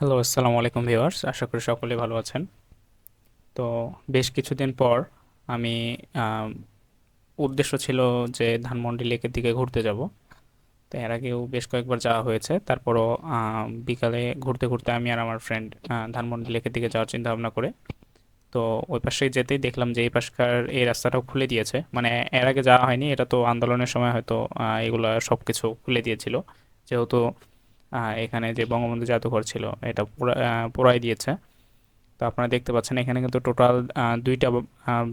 Hello আসসালামু আলাইকুম viewers আশা করি সকলে ভালো আছেন। তো বেশ কিছুদিন পর আমি উদ্দেশ্য ছিল যে ধানমন্ডি লেকের দিকে ঘুরতে যাব। তো এর আগেও বেশ কয়েকবার যাওয়া হয়েছে। তারপরও বিকালে ঘুরতে ঘুরতে আমি আর আমার ফ্রেন্ড ধানমন্ডি লেকের দিকে যাওয়ার চিন্তা ভাবনা করে। তো ওই পাশে যেতেই দেখলাম যে এই পাশকার এই রাস্তাটাও খুলে দিয়েছে। মানে এর আগে যাওয়া হয়নি, এটা তো আন্দোলনের সময় হয়তো এগুলো সব কিছু খুলে দিয়েছিল। যেহেতু এখানে যে বঙ্গবন্ধু জাদুঘর ছিল, এটা পুরাই দিয়েছে। তো আপনারা দেখতে পাচ্ছেন, এখানে কিন্তু টোটাল দুইটা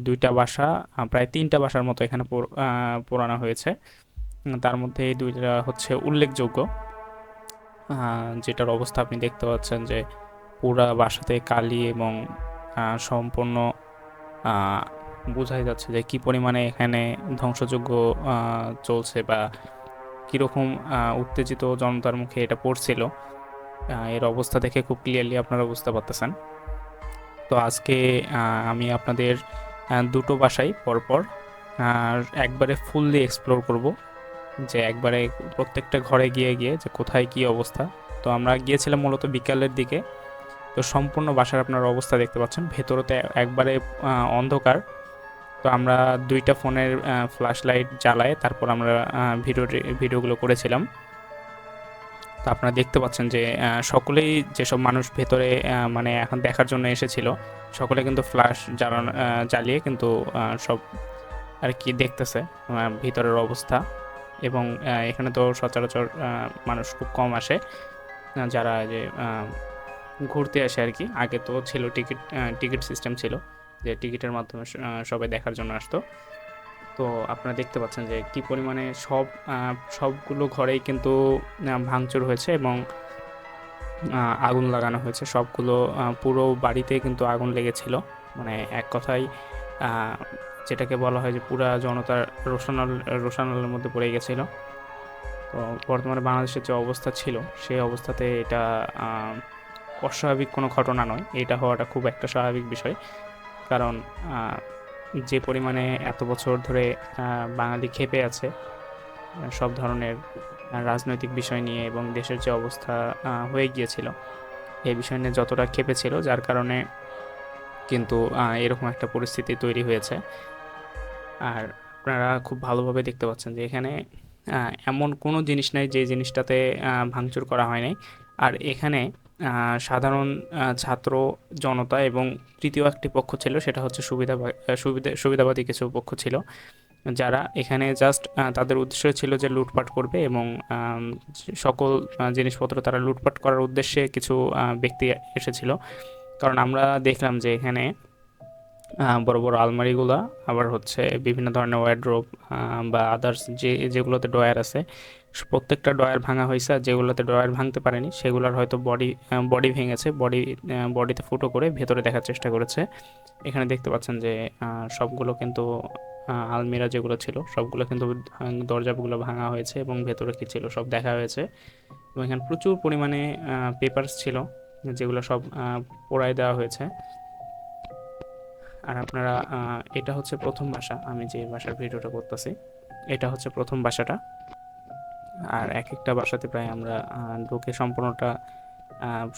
দুইটা বাসা প্রায় তিনটা বাসার মতো এখানে পোড়ানো হয়েছে। তার মধ্যে এই দুইটা হচ্ছে উল্লেখযোগ্য। যেটার অবস্থা আপনি দেখতে পাচ্ছেন যে পুরা বাসাতে কালি এবং সম্পূর্ণ বোঝাই যাচ্ছে যে কি পরিমাণে এখানে ধ্বংসযোগ্য চলছে বা কীরকম উত্তেজিত জনতার মুখে এটা পড়ছিল এর অবস্থা দেখে খুব ক্লিয়ারলি আপনারা বুঝতে পারতেছেন। তো আজকে আমি আপনাদের দুটো বাসাই পরপর, আর একবারে ফুললি এক্সপ্লোর করব, যে একবারে প্রত্যেকটা ঘরে গিয়ে গিয়ে যে কোথায় কি অবস্থা। তো আমরা গিয়েছিলাম মূলত বিকালের দিকে, তো সম্পূর্ণ বাসার আপনার অবস্থা দেখতে পাচ্ছেন। ভেতরতে একবারে অন্ধকার তো আমরা দুইটা ফোনের ফ্ল্যাশ লাইট জ্বালায় তারপর আমরা ভিডিও ভিডিওগুলো করেছিলাম। তো আপনারা দেখতে পাচ্ছেন যে সকলেই যেসব মানুষ ভেতরে মানে এখন দেখার জন্য এসেছিল, সকলে কিন্তু ফ্ল্যাশ জ্বালানো জ্বালিয়ে কিন্তু সব আর কি দেখতেছে ভিতরের অবস্থা। এবং এখানে তো সচরাচর মানুষ খুব কম আসে যারা যে ঘুরতে আসে আর কি। আগে তো ছিল টিকিট টিকিট সিস্টেম ছিল। যে টিকিটের মাধ্যমে সবাই দেখার জন্য আসতো। তো আপনারা দেখতে পাচ্ছেন যে কি পরিমাণে সব সবগুলো ঘরেই কিন্তু ভাঙচুর হয়েছে এবং আগুন লাগানো হয়েছে। সবগুলো পুরো বাড়িতে কিন্তু আগুন লেগেছিল। মানে এক কথায় যেটাকে বলা হয় যে পুরা জনতার রোশনাল, রোশনালের মধ্যে পড়ে গেছিল। তো বর্তমানে বাংলাদেশের যে অবস্থা ছিল, সেই অবস্থাতে এটা অস্বাভাবিক কোনো ঘটনা নয়। এটা হওয়াটা খুব একটা স্বাভাবিক বিষয়। কারণ যে পরিমাণে এত বছর ধরে বাঙালি ক্ষেপে আছে সব ধরনের রাজনৈতিক বিষয় নিয়ে এবং দেশের যে অবস্থা হয়ে গিয়েছিল এই বিষয় নিয়ে যতটা ক্ষেপেছিল যার কারণে কিন্তু এরকম একটা পরিস্থিতি তৈরি হয়েছে। আর আপনারা খুব ভালোভাবে দেখতে পাচ্ছেন যে এখানে এমন কোনো জিনিস নাই যে জিনিসটাতে ভাঙচুর করা হয় নাই। আর এখানে সাধারণ ছাত্র জনতা এবং তৃতীয় একটি পক্ষ ছিল, সেটা হচ্ছে সুবিধা সুবিধা, সুবিধাবাদী কিছু পক্ষ ছিল, যারা এখানে জাস্ট তাদের উদ্দেশ্য ছিল যে লুটপাট করবে এবং সকল জিনিসপত্র তারা লুটপাট করার উদ্দেশ্যে কিছু ব্যক্তি এসেছিল। কারণ আমরা দেখলাম যে এখানে বড় বড় আলমারিগুলা, আবার হচ্ছে বিভিন্ন ধরনের ওয়ারড্রোব বা আদার্স যে, যেগুলোতে ড্রয়ার আছে প্রত্যেকটা ড্রয়ার ভাঙা হয়েছে আর যেগুলোতে ড্রয়ার ভাঙতে পারেনি, সেগুলোর হয়তো বডি বডি ভেঙেছে, বডি বডিতে ফুটো করে ভেতরে দেখার চেষ্টা করেছে। এখানে দেখতে পাচ্ছেন যে সবগুলো কিন্তু আলমিরা যেগুলো ছিল, সবগুলো কিন্তু দরজাগুলো ভাঙা হয়েছে এবং ভেতরে কী ছিল সব দেখা হয়েছে। এবং এখানে প্রচুর পরিমাণে পেপারস ছিল, যেগুলো সব পোড়ায় দেওয়া হয়েছে। আর আপনারা এটা হচ্ছে প্রথম বাসা আমি যে বাসার ভিডিওটা করতেছি, এটা হচ্ছে প্রথম বাসাটা আর এক একটা বাসাতে প্রায় আমরা ঢুকে সম্পূর্ণটা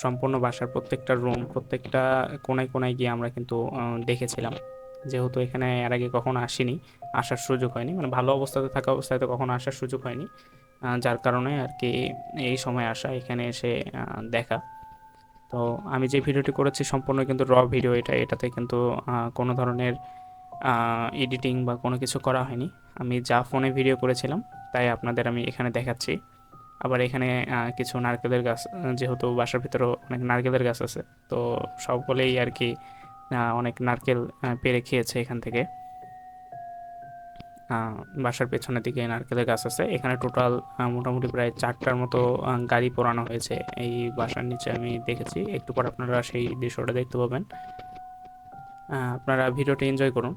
সম্পূর্ণ বাসার প্রত্যেকটা রুম প্রত্যেকটা কোনায় কোনায় গিয়ে আমরা কিন্তু দেখেছিলাম। যেহেতু এখানে এর আগে কখনো আসিনি, আসার সুযোগ হয়নি। মানে ভালো অবস্থাতে থাকা অবস্থায় তো কখনো আসার সুযোগ হয়নি। যার কারণে আর কি এই সময় আসা, এখানে এসে দেখা। তো আমি যে ভিডিওটি করেছি সম্পূর্ণ কিন্তু র ভিডিও এটা, এটাতে কিন্তু কোনো ধরনের এডিটিং বা কোনো কিছু করা হয়নি। আমি যা ফোনে ভিডিও করেছিলাম তাই আপনাদের আমি এখানে দেখাচ্ছি। আবার এখানে কিছু নারকেলের গাছ যেহেতু বাসার ভিতরেও অনেক নারকেলের গাছ আছে, তো সকলেই আর কি অনেক নারকেল পেড়ে খেয়েছে এখান থেকে। বাসার পেছনের দিকে নারকেলের গাছ আছে। এখানে টোটাল মোটামুটি প্রায় চারটার মতো গাড়ি পোড়ানো হয়েছে। এই বাসার নিচে আমি দেখেছি। একটু পর আপনারা সেই দৃশ্যটা দেখতে পাবেন। আপনারা ভিডিওটি এনজয় করুন।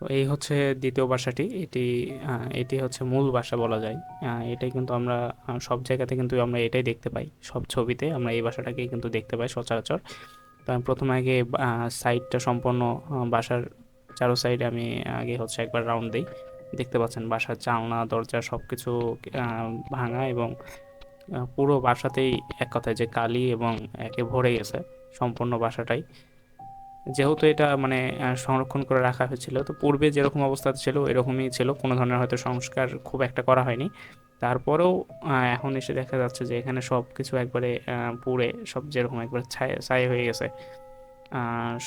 তো এই হচ্ছে দ্বিতীয় বাসাটি এটি এটি হচ্ছে মূল বাসা বলা যায়। এটাই কিন্তু আমরা সব জায়গাতে কিন্তু আমরা এটাই দেখতে পাই। সব ছবিতে আমরা এই বাসাটাকেই কিন্তু দেখতে পাই সচরাচর। তো আমি প্রথমে আগে সাইডটা সম্পূর্ণ বাসার চারো সাইডে আমি আগে হচ্ছে একবার রাউন্ড দিই। দেখতে পাচ্ছেন বাসার জানলা দরজা সব কিছু ভাঙা এবং পুরো বাসাতেই এক কথায় যে কালি এবং একে ভরে গেছে সম্পূর্ণ বাসাটাই যেহেতু এটা মানে সংরক্ষণ করে রাখা হয়েছিল, তো পূর্বে যেরকম অবস্থা ছিল, এরকমই ছিল। কোনো ধরনের হয়তো সংস্কার খুব একটা করা হয়নি। তারপরেও এখন এসে দেখা যাচ্ছে যে এখানে সব কিছু একবারে পুড়ে, সব যেরকম একবারে ছাই ছাই হয়ে গেছে।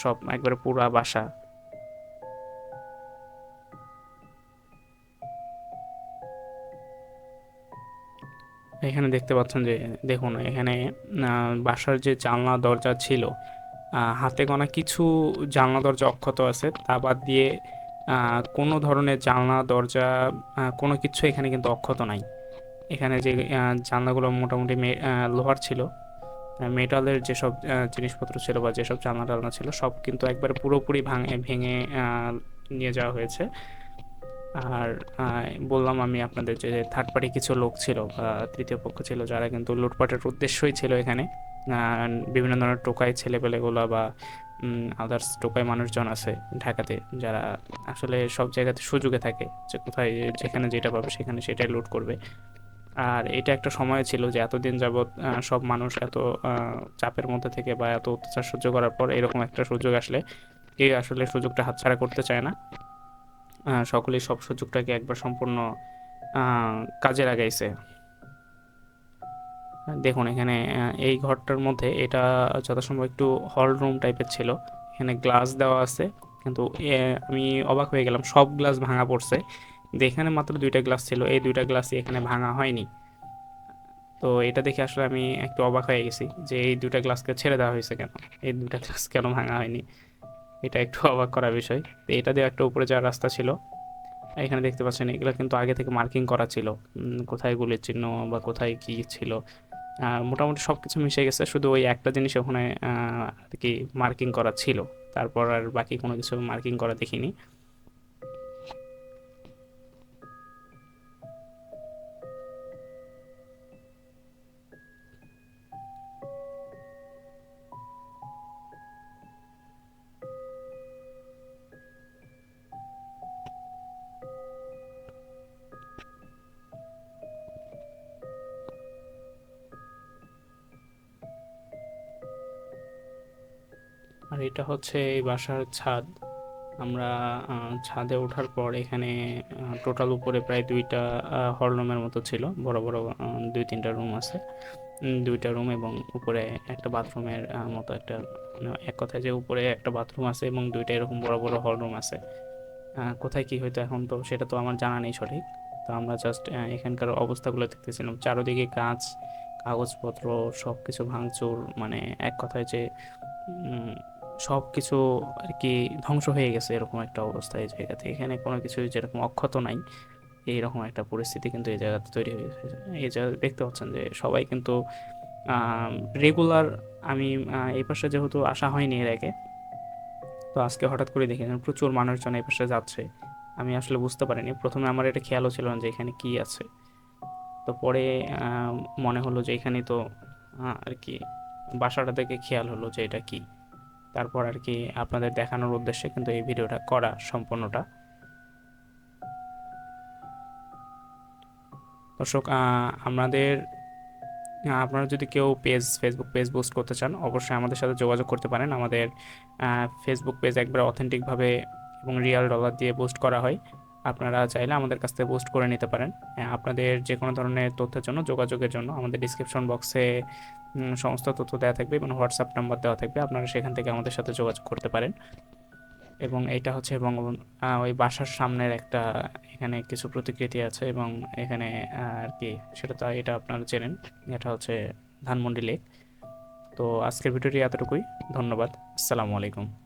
সব একবারে পুরা বাসা। এখানে দেখতে পাচ্ছেন যে, দেখুন, এখানে বাসার যে জানলা দরজা ছিল হাতে গোনা কিছু জানলা দরজা অক্ষত আছে, তা বাদ দিয়ে কোনো ধরনের জানলা, দরজা কোনো কিছু এখানে কিন্তু অক্ষত নাই। এখানে যে জানলাগুলো মোটামুটি লোহার ছিল মেটালের যেসব জিনিসপত্র ছিল বা যেসব জানলা টালনা ছিল, সব কিন্তু একবারে পুরোপুরি ভাঙে, ভেঙে নিয়ে যাওয়া হয়েছে। আর বললাম আমি আপনাদের যে থার্ড পার্টি কিছু লোক ছিল বা তৃতীয় পক্ষ ছিল, যারা কিন্তু লুটপাটের উদ্দেশ্যই ছিল এখানে। বিভিন্ন ধরনের টোকাই ছেলেপেলেগুলো বা আদার্স টোকাই মানুষজন আছে ঢাকাতে যারা আসলে সব জায়গাতে সুযোগে থাকে যে কোথায় যেখানে যেটা পাবে সেখানে সেটাই লুট করবে। আর এটা একটা সময় ছিল যে এতদিন যাবৎ সব মানুষ এত চাপের মধ্যে থেকে বা এত অত্যাচার সহ্য করার পর এরকম একটা সুযোগ আসলে কেউ আসলে সুযোগটা হাতছাড়া করতে চায় না। সকলেই সব সুযোগটাকে একবার সম্পূর্ণ কাজে লাগাইছে। দেখুন, এখানে এই ঘরটার মধ্যে এটা যথাসম্ভব একটু হল রুম টাইপের ছিল। এখানে গ্লাস দেওয়া আছে। কিন্তু আমি অবাক হয়ে গেলাম, সব গ্লাস ভাঙা পড়ছে। এখানে মাত্র দুইটা গ্লাস ছিল। এই দুইটা গ্লাসই এখানে ভাঙা হয়নি। তো এটা দেখে আসলে আমি একটু অবাক হয়ে গেছি যে এই দুইটা গ্লাসকে ছেড়ে দেওয়া হয়েছে কেন? এই দুইটা গ্লাস কেন ভাঙা হয়নি? এটা একটু অবাক করা বিষয়। তো এটা দিয়ে একটা উপরে যাওয়ার রাস্তা ছিল। এখানে দেখতে পাচ্ছেন, এগুলো কিন্তু আগে থেকে মার্কিং করা ছিল। কোথায় গুলির চিহ্ন বা কোথায় কী ছিল? মোটামুটি সব কিছু মিশে গেছে। শুধু ওই একটা জিনিস ওখানে আর কি মার্কিং করা ছিল। তারপর আর বাকি কোনো কিছু মার্কিং করা দেখিনি। এটা হচ্ছে এই বাসার ছাদ। আমরা ছাদে ওঠার পর এখানে টোটাল উপরে প্রায় দুইটা হল রুমের মতো ছিল। বড় বড় দুই, তিনটা রুম আছে। দুইটা রুম এবং উপরে একটা বাথরুমের মতো একটা মানে এক কথায় যে উপরে একটা বাথরুম আছে এবং দুইটা এরকম বড় বড় হল রুম আছে কোথায় কি হইতো এখন তো সেটা তো আমার জানা নেই সঠিক। তো আমরা জাস্ট এখানকার অবস্থাগুলো দেখতেছিলাম। চারোদিকে কাঁচ কাগজপত্র সব কিছু ভাঙচুর মানে এক কথায় যে সব কিছু আর কি ধ্বংস হয়ে গেছে এরকম একটা অবস্থা এই জায়গাতে এখানে কোনো কিছু যেরকম অক্ষত নাই, এইরকম একটা পরিস্থিতি কিন্তু এই জায়গাতে তৈরি হয়ে গেছে। এই জায়গা দেখতে পাচ্ছেন যে সবাই কিন্তু রেগুলার আমি এই পাশে যেহেতু আসা হয়নি এর আগে, তো আজকে হঠাৎ করে দেখি প্রচুর মানুষজন এই পাশে যাচ্ছে। আমি আসলে বুঝতে পারিনি। প্রথমে আমার এটা খেয়ালও ছিল না যে এখানে কি আছে। তো পরে মনে হলো যে এখানে তো আর কি বাসাটা থেকে খেয়াল হলো যে এটা কি। তারপর আর কি আপনাদের দেখানোর উদ্দেশ্যে কিন্তু এই ভিডিওটা করা সম্পূর্ণটা। দর্শক আমাদের আপনারা যদি কেউ পেজ ফেসবুক পেজ বুস্ট করতে চান, অবশ্যই আমাদের সাথে যোগাযোগ করতে পারেন। আমাদের ফেসবুক পেজ একবার অথেন্টিকভাবে এবং রিয়াল ডলার দিয়ে বুস্ট করা হয়। আপনারা চাইলে আমাদের কাছ থেকে বুস্ট করে নিতে পারেন। আপনাদের যে কোনো ধরনের তথ্যের জন্য, যোগাযোগের জন্য আমাদের ডিসক্রিপশন বক্সে সমস্ত তথ্য দেওয়া থাকবে এবং হোয়াটসঅ্যাপ নাম্বার দেওয়া থাকবে। আপনারা সেখান থেকে আমাদের সাথে যোগাযোগ করতে পারেন। এবং এটা হচ্ছে এবং ওই বাসার সামনের একটা, এখানে কিছু প্রতিকৃতি আছে এবং এখানে আর কি, সেটা তো এটা আপনারা চেনেন। এটা হচ্ছে ধানমন্ডি লেক। তো আজকের ভিডিওটি এতটুকুই। ধন্যবাদ। আসসালামু আলাইকুম।